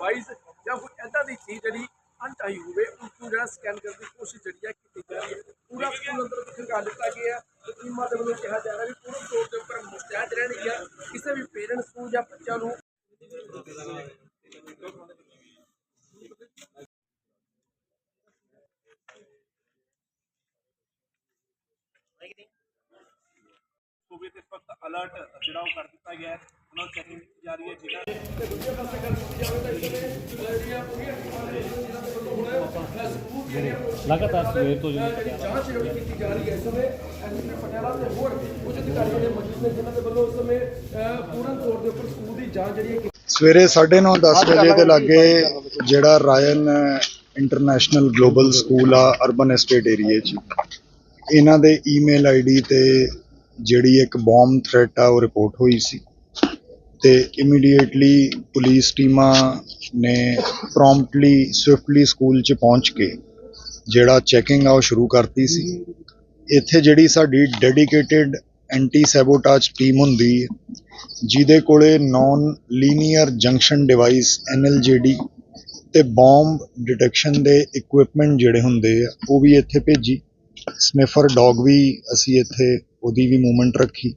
Device ਜਾਂ ਕੋਈ ਐਦਾਂ ਦੀ ਚੀਜ਼ ਜਿਹੜੀ ਅਣਚਾਹੀ ਹੋਵੇ, ਉਸ ਨੂੰ ਜਿਹੜਾ ਸਕੈਨ ਕਰਨ ਦੀ ਕੋਸ਼ਿਸ਼ ਜਿਹੜੀ ਹੈ ਕੀਤੀ ਜਾ ਰਹੀ ਹੈ ਪੂਰਾ ਸਕੂਲ ਅੰਦਰ ਖੰਗਾ ਦਿੱਤਾ ਗਿਆ। ਤੇ ਟੀਮਾਂ ਦੇ ਵੱਲੋਂ ਕਿਹਾ ਜਾ ਰਿਹਾ ਵੀ ਪੂਰਨ ਤੌਰ ਦੇ ਉੱਪਰ ਮੁਸਤੈਦ ਰਹਿਣਗੀਆਂ। ਕਿਸੇ ਵੀ ਪੇਰੈਂਟਸ ਨੂੰ ਜਾਂ ਬੱਚਿਆਂ ਨੂੰ ਸੂਬੇ ਤੇ ਵਕਤ ਅਲਰਟ ਜਿਹੜਾ ਉਹ ਕਰ ਦਿੱਤਾ ਗਿਆ ਹੈ। ਉਹਨਾਂ ਨੂੰ ਚੈਕਿੰਗ ਕੀਤੀ ਜਾ ਰਹੀ ਹੈ ਜਿਹੜਾ ਲਗਾਤਾਰ ਸਵੇਰ ਤੋਂ ਜਿਹੜੀ ਜਾਂਚ ਜਿਹੜੀ ਕੀਤੀ ਜਾ ਰਹੀ ਹੈ ਇਸ ਸਮੇਂ ਐਸਪੀ ਪਟਿਆਲਾ ਤੇ ਹੋਰ ਕੁਝ ਅਧਿਕਾਰੀ ਜਿਹੜੇ ਮੌਜੂਦ ਨੇ ਜਿਨ੍ਹਾਂ ਦੇ ਵੱਲੋਂ ਇਸ ਸਮੇਂ ਪੂਰਨ ਤੌਰ ਦੇ ਉੱਪਰ ਸਕੂਲ ਦੀ ਜਾਂਚ ਜਿਹੜੀ ਹੈ ਸਵੇਰੇ 9:30 10 ਵਜੇ ਦੇ ਲਾਗੇ ਜਿਹੜਾ ਰਾਇਨ ਇੰਟਰਨੈਸ਼ਨਲ ਗਲੋਬਲ ਸਕੂਲ ਆ ਅਰਬਨ ਐਸਟੇਟ ਏਰੀਏ 'ਚ। ਇਹਨਾਂ ਦੇ ਈਮੇਲ ਆਈਡੀ ਤੇ ਜਿਹੜੀ ਇੱਕ ਬੰਬ ਥ੍ਰੈਟ ਆ, ਉਹ ਰਿਪੋਰਟ ਹੋਈ ਸੀ। ਤੇ ਇਮੀਡੀਏਟਲੀ ਪੁਲਿਸ ਟੀਮਾਂ ਨੇ ਪ੍ਰੌਮਪਟਲੀ ਸਵਿਫਟਲੀ ਸਕੂਲ 'ਚ ਪਹੁੰਚ ਕੇ ਜਿਹੜਾ ਚੈਕਿੰਗ ਆ, ਉਹ ਸ਼ੁਰੂ ਕਰਤੀ ਸੀ। ਇੱਥੇ ਜਿਹੜੀ ਸਾਡੀ ਡੈਡੀਕੇਟਿਡ ਐਂਟੀ ਸੈਬੋਟਾਜ ਟੀਮ ਹੁੰਦੀ ਹੈ, ਜਿਹਦੇ ਕੋਲੇ non linear junction device NLJD ਤੇ ਬੌਂਬ ਡਿਟੈਕਸ਼ਨ ਦੇ ਇਕਵਿਪਮੈਂਟ ਜਿਹੜੇ ਹੁੰਦੇ ਆ, ਉਹ ਵੀ ਇੱਥੇ ਭੇਜੀ। ਸਨਿਫਰ ਡੌਗ ਵੀ ਅਸੀਂ ਇੱਥੇ ਉਹਦੀ ਵੀ ਮੂਵਮੈਂਟ ਰੱਖੀ।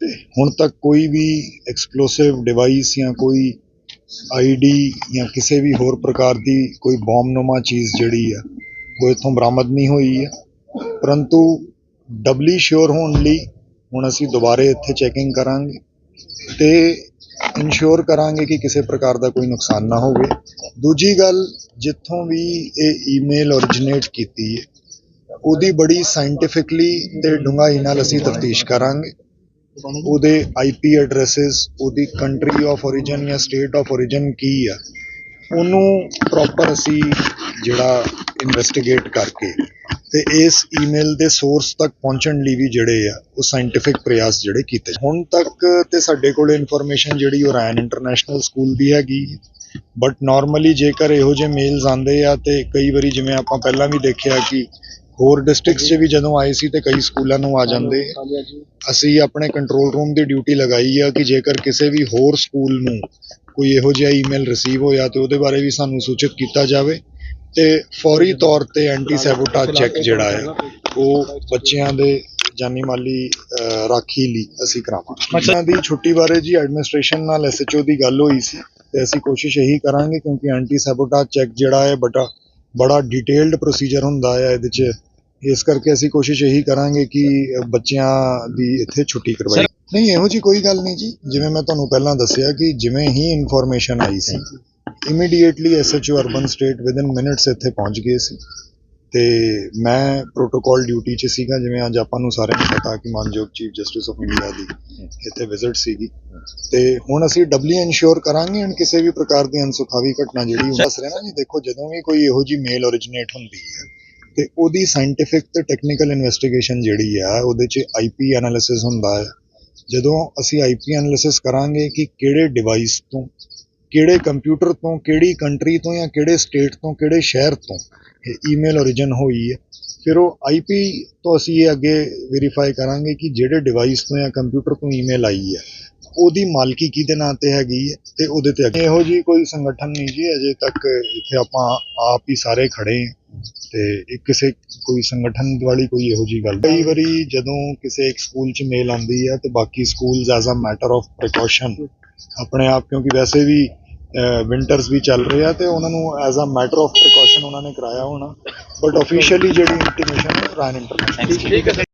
ਤੇ ਹੁਣ ਤੱਕ ਕੋਈ ਵੀ ਐਕਸਪਲੋਸਿਵ ਡਿਵਾਈਸ ਜਾਂ ਕੋਈ ਆਈਡੀ ਜਾਂ ਕਿਸੇ ਵੀ ਹੋਰ ਪ੍ਰਕਾਰ ਦੀ ਕੋਈ ਬੰਬਨੁਮਾ ਚੀਜ਼ ਜਿਹੜੀ ਆ, ਉਹ ਇੱਥੋਂ ਬਰਾਮਦ ਨਹੀਂ ਹੋਈ ਹੈ ਪਰੰਤੂ ਡਬਲੀ ਸ਼ੋਰ ਹੋਣ ਲਈ ਹੁਣ ਅਸੀਂ ਦੁਬਾਰੇ ਇੱਥੇ ਚੈਕਿੰਗ ਕਰਾਂਗੇ ਤੇ ਇਨਸ਼ੋਰ ਕਰਾਂਗੇ ਕਿ ਕਿਸੇ ਪ੍ਰਕਾਰ ਦਾ ਕੋਈ ਨੁਕਸਾਨ ਨਾ ਹੋਵੇ। ਦੂਜੀ ਗੱਲ, ਜਿੱਥੋਂ ਵੀ ਇਹ ਈਮੇਲ originates ਕੀਤੀ ਹੈ ਉਹਦੀ ਬੜੀ ਸਾਇੰਟੀਫਿਕਲੀ ਤੇ ਡੂੰਘਾਈ ਨਾਲ ਅਸੀਂ ਤਫਤੀਸ਼ ਕਰਾਂਗੇ। ਉਹਦੇ ਆਈਪੀ ਐਡਰੈਸਸ ਉਹਦੀ ਕੰਟਰੀ ਆਫ origin ਜਾਂ ਸਟੇਟ ਆਫ origin ਕੀ ਆ, ਉਹਨੂੰ ਪ੍ਰੋਪਰ ਅਸੀਂ ਜਿਹੜਾ ਇਨਵੈਸਟੀਗੇਟ ਕਰਕੇ ਤੇ ਇਸ ਈਮੇਲ ਦੇ ਸੋਰਸ ਤੱਕ ਪਹੁੰਚਣ ਲਈ ਵੀ ਜਿਹੜੇ ਆ, ਉਹ ਸਾਇੰਟੀਫਿਕ ਪ੍ਰਯਾਸ ਜਿਹੜੇ ਕੀਤੇ। ਹੁਣ ਤੱਕ ਤੇ ਸਾਡੇ ਕੋਲ ਇਨਫੋਰਮੇਸ਼ਨ ਜਿਹੜੀ ਉਹ ਰਾਇਨ ਇੰਟਰਨੈਸ਼ਨਲ ਸਕੂਲ ਦੀ ਹੈਗੀ। ਬਟ ਨਾਰਮਲੀ ਜੇਕਰ ਇਹੋ ਜਿਹੇ ਮੇਲਸ ਆਉਂਦੇ ਆ ਤੇ ਕਈ ਵਾਰੀ ਜਿਵੇਂ ਆਪਾਂ ਪਹਿਲਾਂ ਵੀ ਦੇਖਿਆ ਕਿ ਹੋਰ ਡਿਸਟ੍ਰਿਕਟਸ 'ਚ ਵੀ ਜਦੋਂ ਆਏ ਸੀ ਤੇ ਕਈ ਸਕੂਲਾਂ ਨੂੰ ਆ ਜਾਂਦੇ। ਅਸੀਂ ਆਪਣੇ ਕੰਟਰੋਲ ਰੂਮ ਦੀ ਡਿਊਟੀ ਲਗਾਈ ਆ ਕਿ ਜੇਕਰ ਕਿਸੇ ਵੀ ਹੋਰ ਸਕੂਲ ਨੂੰ ਕੋਈ ਇਹੋ ਜਿਹਾ ਈਮੇਲ ਰਿਸੀਵ ਹੋਇਆ ਤੇ ਉਹਦੇ ਬਾਰੇ ਵੀ ਸਾਨੂੰ ਸੂਚਿਤ ਕੀਤਾ ਜਾਵੇ ਤੇ ਫੌਰੀ ਤੌਰ ਤੇ ਐਂਟੀ ਸੈਬੋਟਾਜ ਚੈੱਕ ਜਿਹੜਾ ਹੈ ਉਹ ਬੱਚਿਆਂ ਦੇ ਜਾਨੀ ਮਾਲੀ ਰਾਖੀ ਲਈ ਅਸੀਂ ਕਰਾਵਾਂਗੇ। ਬੱਚਿਆਂ ਦੀ ਛੁੱਟੀ ਬਾਰੇ ਜੀ ਐਡਮਿਨਿਸਟ੍ਰੇਸ਼ਨ ਨਾਲ ਐਸਐਚਓ ਦੀ ਗੱਲ ਹੋਈ ਸੀ। ਤੇ ਅਸੀਂ ਕੋਸ਼ਿਸ਼ ਇਹੀ ਕਰਾਂਗੇ ਕਿਉਂਕਿ ਐਂਟੀ ਸੈਬੋਟਾਜ ਚੈੱਕ ਜਿਹੜਾ ਹੈ ਬੜਾ ਬੜਾ ਡਿਟੇਲਡ ਪ੍ਰੋਸੀਜਰ ਹੁੰਦਾ ਹੈ ਇਹਦੇ 'ਚ। ਇਸ ਕਰਕੇ ਅਸੀਂ ਕੋਸ਼ਿਸ਼ ਇਹੀ ਕਰਾਂਗੇ ਕਿ ਬੱਚਿਆਂ ਦੀ ਇੱਥੇ ਛੁੱਟੀ ਕਰਵਾਈ ਨਹੀਂ ਇਹੋ ਜੀ ਕੋਈ ਗੱਲ ਨਹੀਂ ਜੀ। ਜਿਵੇਂ ਮੈਂ ਤੁਹਾਨੂੰ ਪਹਿਲਾਂ ਦੱਸਿਆ ਕਿ ਜਿਵੇਂ ਹੀ ਇਨਫੋਰਮੇਸ਼ਨ ਆਈ ਸੀ immediately SHO urban estate within minutes ਇੱਥੇ ਪਹੁੰਚ ਗਏ ਸੀ। ਤੇ ਮੈਂ ਪ੍ਰੋਟੋਕਾਲ ਡਿਊਟੀ 'ਚ ਸੀਗਾ, ਜਿਵੇਂ ਅੱਜ ਆਪਾਂ ਨੂੰ ਸਾਰਿਆਂ ਨੂੰ ਪਤਾ ਕਿ ਮਾਨਯੋਗ ਚੀਫ ਜਸਟਿਸ ਆਫ ਇੰਡੀਆ ਦੀ ਇੱਥੇ ਵਿਜ਼ਿਟ ਸੀਗੀ। ਤੇ ਹੁਣ ਅਸੀਂ ਡਬਲੀ ਇਨਸ਼ੋਰ ਕਰਾਂਗੇ ਹੁਣ ਕਿਸੇ ਵੀ ਪ੍ਰਕਾਰ ਦੀ ਅਨਸੁਖਾਵੀ ਘਟਨਾ ਜਿਹੜੀ ਦੱਸ ਰਿਹਾ ਨਾ ਜੀ, ਦੇਖੋ ਜਦੋਂ ਵੀ ਕੋਈ ਇਹੋ ਜੀ ਮੇਲ originates ਹੁੰਦੀ ਹੈ, ਤੇ ਉਹਦੀ ਸਾਇੰਟੀਫਿਕ ਤੇ ਟੈਕਨੀਕਲ ਇਨਵੈਸਟੀਗੇਸ਼ਨ ਜਿਹੜੀ ਆ, ਉਹਦੇ 'ਚ ਆਈਪੀ ਐਨਾਲਿਸਿਸ ਹੁੰਦਾ ਹੈ ਜਦੋਂ ਅਸੀਂ ਆਈਪੀ ਐਨਾਲਿਸਿਸ ਕਰਾਂਗੇ ਕਿ ਕਿਹੜੇ ਡਿਵਾਈਸ ਤੋਂ, ਕਿਹੜੇ ਕੰਪਿਊਟਰ ਤੋਂ, ਕਿਹੜੀ ਕੰਟਰੀ ਤੋਂ ਜਾਂ ਕਿਹੜੇ ਸਟੇਟ ਤੋਂ, ਕਿਹੜੇ ਸ਼ਹਿਰ ਤੋਂ ਈਮੇਲ origin ਹੋਈ ਹੈ। ਫਿਰ ਉਹ ਆਈਪੀ ਤੋਂ ਅਸੀਂ ਇਹ ਅੱਗੇ ਵੈਰੀਫਾਈ ਕਰਾਂਗੇ ਕਿ ਜਿਹੜੇ ਡਿਵਾਈਸ ਤੋਂ ਜਾਂ ਕੰਪਿਊਟਰ ਤੋਂ ਈਮੇਲ ਆਈ ਹੈ, ਉਹਦੀ ਮਾਲਕੀ ਕਿਹਦੇ ਨਾਂ ਤੇ ਹੈਗੀ ਹੈ ਤੇ ਉਹਦੇ ਤੇ ਅੱਗੇ। ਇਹੋ ਜੀ ਕੋਈ ਸੰਗਠਨ ਨਹੀਂ ਜੀ, ਅਜੇ ਤੱਕ ਇੱਥੇ ਆਪਾਂ ਆਪ ਹੀ ਸਾਰੇ ਖੜੇ ਤੇ ਕਿਸੇ ਕੋਈ ਸੰਗਠਨ ਵਾਲੀ ਕੋਈ ਇਹੋ ਜੀ ਗੱਲ ਕਈ ਵਾਰੀ ਜਦੋਂ ਕਿਸੇ ਇੱਕ ਸਕੂਲ 'ਚ ਮੇਲ ਆਉਂਦੀ ਹੈ ਤੇ ਬਾਕੀ schools as a matter of precaution ਆਪਣੇ ਆਪ, ਕਿਉਂਕਿ ਵੈਸੇ ਵੀ ਵਿੰਟਰਸ ਵੀ ਚੱਲ ਰਹੇ ਆ ਤੇ ਉਹਨਾਂ ਨੂੰ as a matter of precaution ਉਹਨਾਂ ਨੇ ਕਰਾਇਆ ਹੋਣਾ। ਬਟ ਆਫੀਸ਼ੀਅਲੀ ਜਿਹੜੀ ਇੰਟੀਮੇਸ਼ਨ ਹੈ ਰਾਇਨ ਇੰਟਰਨੈਸ਼ਨਲ